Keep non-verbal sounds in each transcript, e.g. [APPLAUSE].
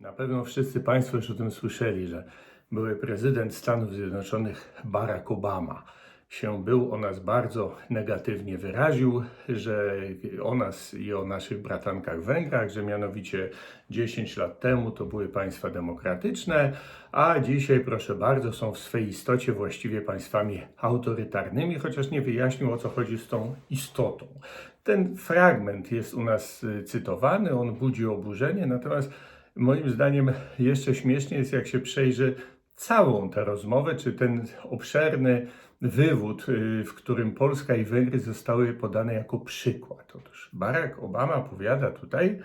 Na pewno wszyscy Państwo już o tym słyszeli, że były prezydent Stanów Zjednoczonych Barack Obama się był o nas bardzo negatywnie wyraził, że o nas i o naszych bratankach Węgrach, że mianowicie 10 lat temu to były państwa demokratyczne, a dzisiaj, proszę bardzo, są w swej istocie właściwie państwami autorytarnymi, chociaż nie wyjaśnił o co chodzi z tą istotą. Ten fragment jest u nas y, cytowany, on budzi oburzenie, natomiast moim zdaniem jeszcze śmiesznie jest, jak się przejrzy całą tę rozmowę, czy ten obszerny wywód, y, w którym Polska i Węgry zostały podane jako przykład. Otóż Barack Obama powiada tutaj,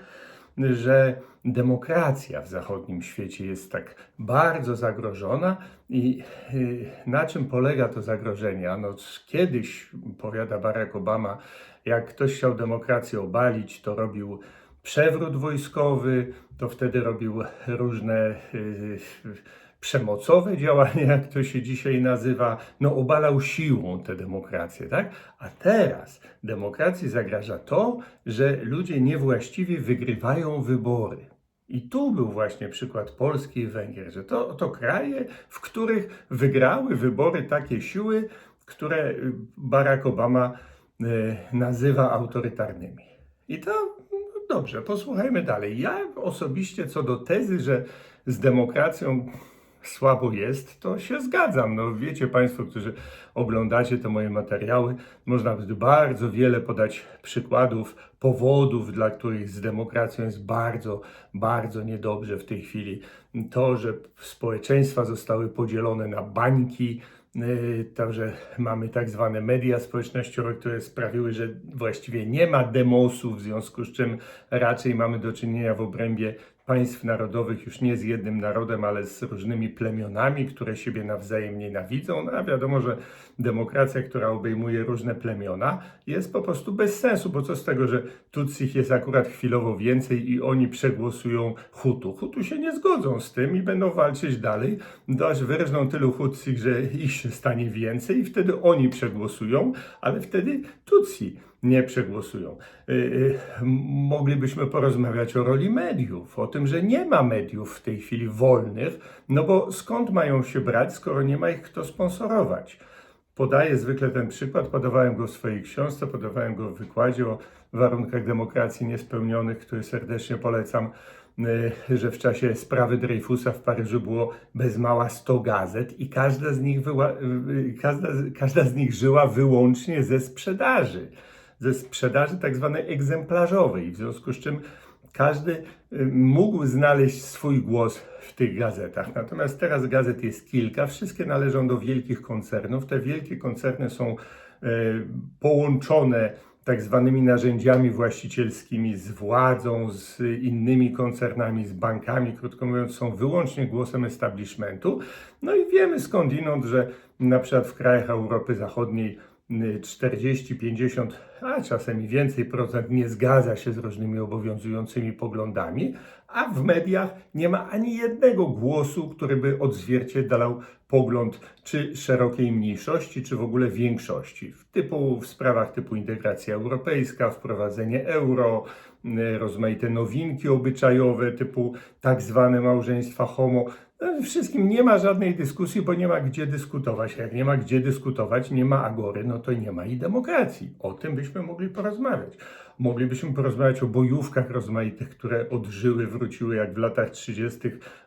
że demokracja w zachodnim świecie jest tak bardzo zagrożona i y, na czym polega to zagrożenie? Ano kiedyś, powiada Barack Obama, jak ktoś chciał demokrację obalić, to robił przewrót wojskowy, to wtedy robił różne y, przemocowe działania, jak to się dzisiaj nazywa, no obalał siłą tę demokrację, tak? A teraz demokracji zagraża to, że ludzie niewłaściwie wygrywają wybory. I tu był właśnie przykład Polski i Węgier, że to, to kraje, w których wygrały wybory takie siły, które Barack Obama e, nazywa autorytarnymi. I to no dobrze, posłuchajmy dalej. Ja osobiście co do tezy, że z demokracją słabo jest, to się zgadzam. No wiecie Państwo, którzy oglądacie te moje materiały, można by bardzo wiele podać przykładów, powodów, dla których z demokracją jest bardzo, bardzo niedobrze w tej chwili. To, że społeczeństwa zostały podzielone na bańki, Yy, Także mamy tak zwane media społecznościowe, które sprawiły, że właściwie nie ma demosów, w związku z czym raczej mamy do czynienia w obrębie państw narodowych już nie z jednym narodem, ale z różnymi plemionami, które siebie nawzajem nienawidzą. No a wiadomo, że demokracja, która obejmuje różne plemiona, jest po prostu bez sensu, bo co z tego, że Tutsich jest akurat chwilowo więcej i oni przegłosują Hutu. Hutu się nie zgodzą z tym i będą walczyć dalej, aż wyrżną tylu Hutsich, że ich się stanie więcej i wtedy oni przegłosują, ale wtedy Tutsi nie przegłosują. Y, y, Moglibyśmy porozmawiać o roli mediów, o tym, że nie ma mediów w tej chwili wolnych, no bo skąd mają się brać, skoro nie ma ich kto sponsorować? Podaję zwykle ten przykład, podawałem go w swojej książce, podawałem go w wykładzie o warunkach demokracji niespełnionych, który serdecznie polecam, y, że w czasie sprawy Dreyfusa w Paryżu było bez mała 100 gazet i każda z nich, każda, każda z nich żyła wyłącznie ze sprzedaży ze sprzedaży tak zwanej egzemplarzowej, w związku z czym każdy y, mógł znaleźć swój głos w tych gazetach. Natomiast teraz gazet jest kilka, wszystkie należą do wielkich koncernów. Te wielkie koncerny są y, połączone tak zwanymi narzędziami właścicielskimi z władzą, z innymi koncernami, z bankami, krótko mówiąc, są wyłącznie głosem establishmentu. No i wiemy skądinąd, że na przykład w krajach Europy Zachodniej 40, 50, a czasem i więcej procent nie zgadza się z różnymi obowiązującymi poglądami, a w mediach nie ma ani jednego głosu, który by odzwierciedlał pogląd czy szerokiej mniejszości, czy w ogóle większości. W, typu, w sprawach typu integracja europejska, wprowadzenie euro, rozmaite nowinki obyczajowe typu tak zwane małżeństwa homo. Wszystkim nie ma żadnej dyskusji, bo nie ma gdzie dyskutować. Jak nie ma gdzie dyskutować, nie ma agory, no to nie ma i demokracji. O tym byśmy mogli porozmawiać. Moglibyśmy porozmawiać o bojówkach rozmaitych, które odżyły, wróciły jak w latach 30.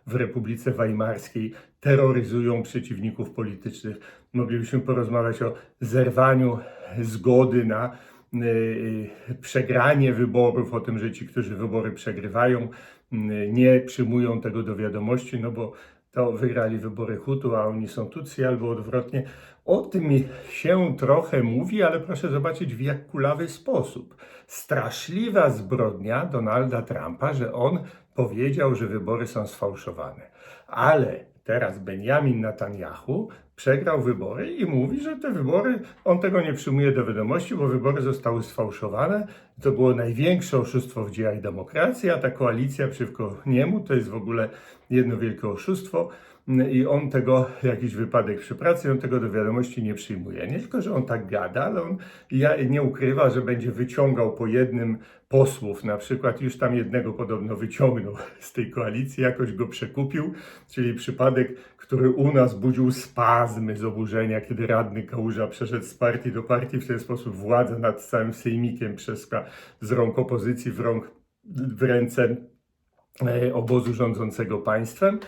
w Republice Weimarskiej, terroryzują przeciwników politycznych. Moglibyśmy porozmawiać o zerwaniu zgody na y, przegranie wyborów, o tym, że ci, którzy wybory przegrywają, y, nie przyjmują tego do wiadomości, no bo to wygrali wybory Hutu, a oni są Tutsi, albo odwrotnie. O tym się trochę mówi, ale proszę zobaczyć w jak kulawy sposób. Straszliwa zbrodnia Donalda Trumpa, że on powiedział, że wybory są sfałszowane. Ale teraz Benjamin Netanyahu przegrał wybory i mówi, że te wybory, on tego nie przyjmuje do wiadomości, bo wybory zostały sfałszowane. To było największe oszustwo w dziejach demokracji, a ta koalicja przeciwko niemu to jest w ogóle jedno wielkie oszustwo. I on tego, jakiś wypadek przy pracy, on tego do wiadomości nie przyjmuje. Nie tylko, że on tak gada, ale on ja, nie ukrywa, że będzie wyciągał po jednym posłów, na przykład już tam jednego podobno wyciągnął [LAUGHS] z tej koalicji, jakoś go przekupił, czyli przypadek, który u nas budził spazmy z oburzenia, kiedy radny Kałuża przeszedł z partii do partii, w ten sposób władza nad całym sejmikiem przeszła z rąk opozycji w rąk w ręce e, obozu rządzącego państwem.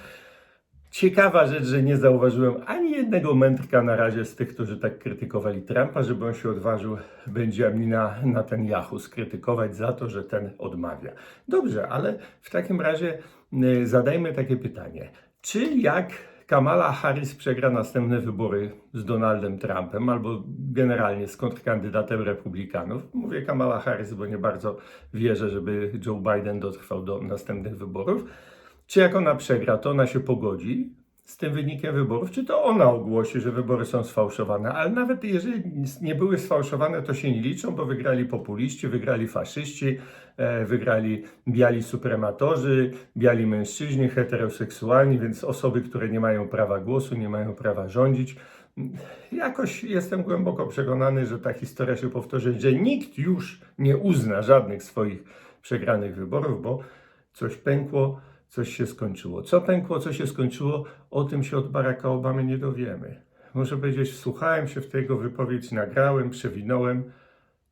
Ciekawa rzecz, że nie zauważyłem ani jednego mędrka na razie z tych, którzy tak krytykowali Trumpa, żeby on się odważył Benjamina Netanyahu skrytykować za to, że ten odmawia. Dobrze, ale w takim razie y, zadajmy takie pytanie. Czy jak Kamala Harris przegra następne wybory z Donaldem Trumpem albo generalnie z kontrkandydatem Republikanów, mówię Kamala Harris, bo nie bardzo wierzę, żeby Joe Biden dotrwał do następnych wyborów, czy jak ona przegra, to ona się pogodzi z tym wynikiem wyborów, czy to ona ogłosi, że wybory są sfałszowane. Ale nawet jeżeli nie były sfałszowane, to się nie liczą, bo wygrali populiści, wygrali faszyści, e, wygrali biali suprematorzy, biali mężczyźni, heteroseksualni, więc osoby, które nie mają prawa głosu, nie mają prawa rządzić. Jakoś jestem głęboko przekonany, że ta historia się powtórzy, że nikt już nie uzna żadnych swoich przegranych wyborów, bo coś pękło coś się skończyło. Co pękło, co się skończyło, o tym się od Baracka Obamy nie dowiemy. Muszę powiedzieć, słuchałem się w tego wypowiedź, nagrałem, przewinąłem.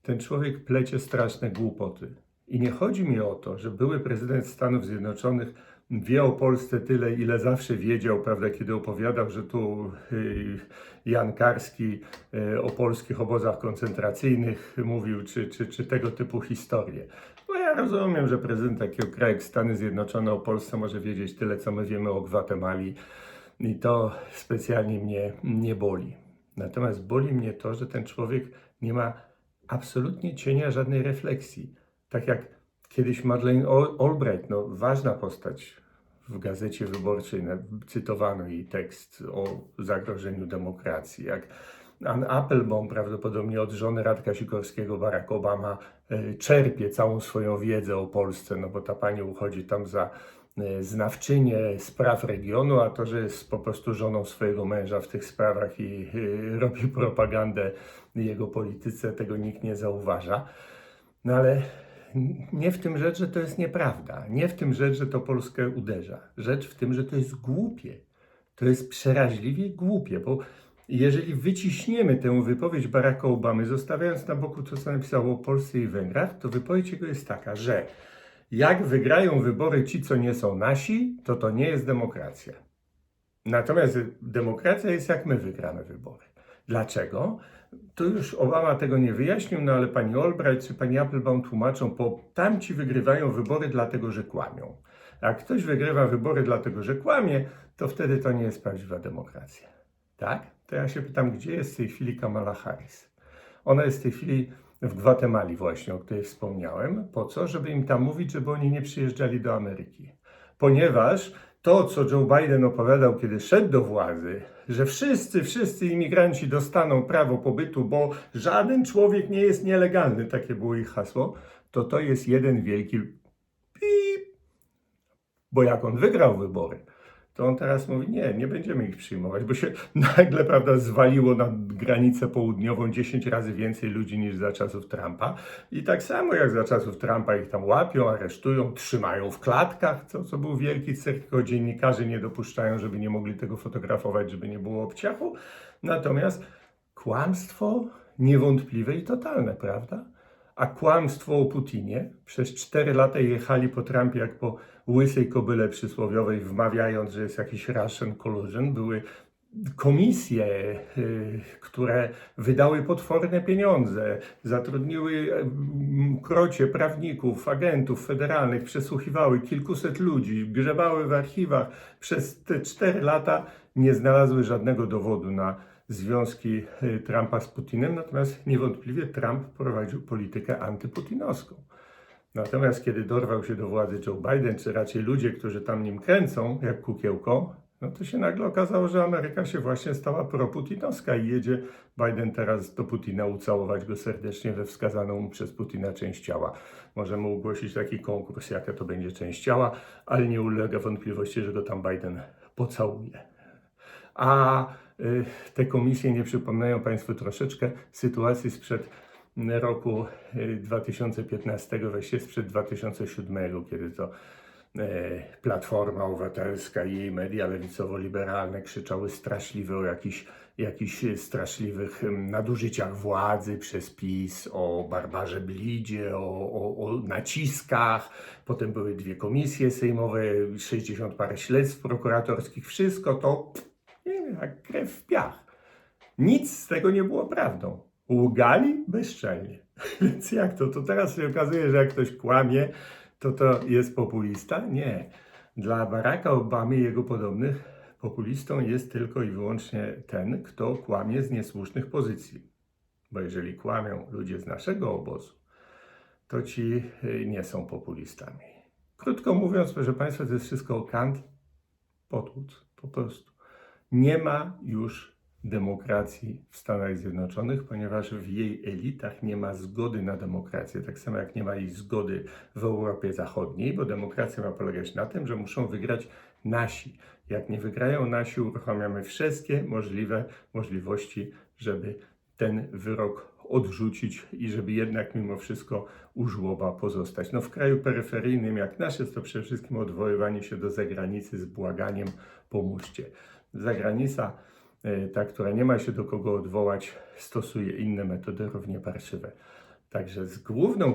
Ten człowiek plecie straszne głupoty. I nie chodzi mi o to, że były prezydent Stanów Zjednoczonych wie o Polsce tyle, ile zawsze wiedział, prawda, kiedy opowiadał, że tu y, Jan Karski y, o polskich obozach koncentracyjnych mówił, czy, czy, czy tego typu historie. Bo ja rozumiem, że prezydent takiego kraju jak Stany Zjednoczone o Polsce może wiedzieć tyle, co my wiemy o Gwatemali i to specjalnie mnie nie boli. Natomiast boli mnie to, że ten człowiek nie ma absolutnie cienia żadnej refleksji. Tak jak kiedyś Madeleine Albright, no ważna postać w gazecie wyborczej, cytowano jej tekst o zagrożeniu demokracji. Jak Ann Applebaum, prawdopodobnie od żony Radka Sikorskiego, Barack Obama, e, czerpie całą swoją wiedzę o Polsce, no bo ta pani uchodzi tam za e, znawczynię spraw regionu, a to, że jest po prostu żoną swojego męża w tych sprawach i e, robi propagandę jego polityce, tego nikt nie zauważa. No ale nie w tym rzecz, że to jest nieprawda, nie w tym rzecz, że to Polskę uderza. Rzecz w tym, że to jest głupie. To jest przeraźliwie głupie, bo jeżeli wyciśniemy tę wypowiedź Baracka Obamy, zostawiając na boku to, co napisało o Polsce i Węgrach, to wypowiedź jego jest taka, że jak wygrają wybory ci, co nie są nasi, to to nie jest demokracja. Natomiast demokracja jest jak my wygramy wybory. Dlaczego? To już Obama tego nie wyjaśnił, no ale pani Albright czy pani Applebaum tłumaczą, bo tamci wygrywają wybory dlatego, że kłamią. Jak ktoś wygrywa wybory dlatego, że kłamie, to wtedy to nie jest prawdziwa demokracja. Tak? To ja się pytam, gdzie jest w tej chwili Kamala Harris? Ona jest w tej chwili w Gwatemali właśnie, o której wspomniałem. Po co? Żeby im tam mówić, żeby oni nie przyjeżdżali do Ameryki. Ponieważ to, co Joe Biden opowiadał, kiedy szedł do władzy, że wszyscy, wszyscy imigranci dostaną prawo pobytu, bo żaden człowiek nie jest nielegalny, takie było ich hasło, to to jest jeden wielki pip. Bo jak on wygrał wybory, to on teraz mówi, nie, nie będziemy ich przyjmować, bo się [LAUGHS] nagle, prawda, zwaliło na granicę południową 10 razy więcej ludzi niż za czasów Trumpa. I tak samo jak za czasów Trumpa ich tam łapią, aresztują, trzymają w klatkach, co, co był wielki cyrk, tylko dziennikarze nie dopuszczają, żeby nie mogli tego fotografować, żeby nie było obciachu. Natomiast kłamstwo niewątpliwe i totalne, prawda? A kłamstwo o Putinie. Przez cztery lata jechali po Trumpie jak po łysej kobyle przysłowiowej, wmawiając, że jest jakiś Russian collusion. Były komisje, y, które wydały potworne pieniądze, zatrudniły y, krocie prawników, agentów federalnych, przesłuchiwały kilkuset ludzi, grzebały w archiwach. Przez te cztery lata nie znalazły żadnego dowodu na związki y, Trumpa z Putinem, natomiast niewątpliwie Trump prowadził politykę antyputinowską. Natomiast kiedy dorwał się do władzy Joe Biden, czy raczej ludzie, którzy tam nim kręcą, jak kukiełką, no to się nagle okazało, że Ameryka się właśnie stała proputinowska i jedzie Biden teraz do Putina ucałować go serdecznie we wskazaną mu przez Putina część ciała. Możemy ogłosić taki konkurs, jaka to będzie część ciała, ale nie ulega wątpliwości, że go tam Biden pocałuje. a te komisje nie przypominają Państwu troszeczkę sytuacji sprzed roku y, 2015, właściwie sprzed 2007, kiedy to e, Platforma Obywatelska i jej media lewicowo-liberalne krzyczały straszliwe o jakichś, jakichś straszliwych em, nadużyciach władzy przez PiS, o Barbarze Blidzie, o, o, o naciskach. Potem były dwie komisje sejmowe, 60 parę śledztw prokuratorskich. Wszystko to, jak krew w piach. Nic z tego nie było prawdą. Łgali bezczelnie. [LAUGHS] Więc jak to? To teraz się okazuje, że jak ktoś kłamie, to to jest populista? Nie. Dla Baracka Obamy i jego podobnych populistą jest tylko i wyłącznie ten, kto kłamie z niesłusznych pozycji. Bo jeżeli kłamią ludzie z naszego obozu, to ci y, nie są populistami. Krótko mówiąc, proszę Państwa, to jest wszystko kant, potłuc, po prostu. Nie ma już demokracji w Stanach Zjednoczonych, ponieważ w jej elitach nie ma zgody na demokrację, tak samo jak nie ma jej zgody w Europie Zachodniej, bo demokracja ma polegać na tym, że muszą wygrać nasi. Jak nie wygrają nasi, uruchamiamy wszystkie możliwe możliwości, żeby ten wyrok odrzucić i żeby jednak mimo wszystko u żłoba pozostać. No w kraju peryferyjnym jak nasz jest to przede wszystkim odwoływanie się do zagranicy z błaganiem pomóżcie. Zagranica e, ta, która nie ma się do kogo odwołać, stosuje inne metody równie parszywe. Także z główną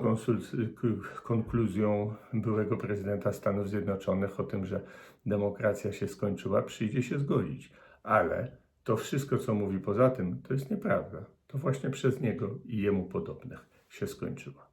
konkluzją byłego prezydenta Stanów Zjednoczonych o tym, że demokracja się skończyła, przyjdzie się zgodzić. Ale to wszystko, co mówi poza tym, to jest nieprawda. To właśnie przez niego i jemu podobnych się skończyła.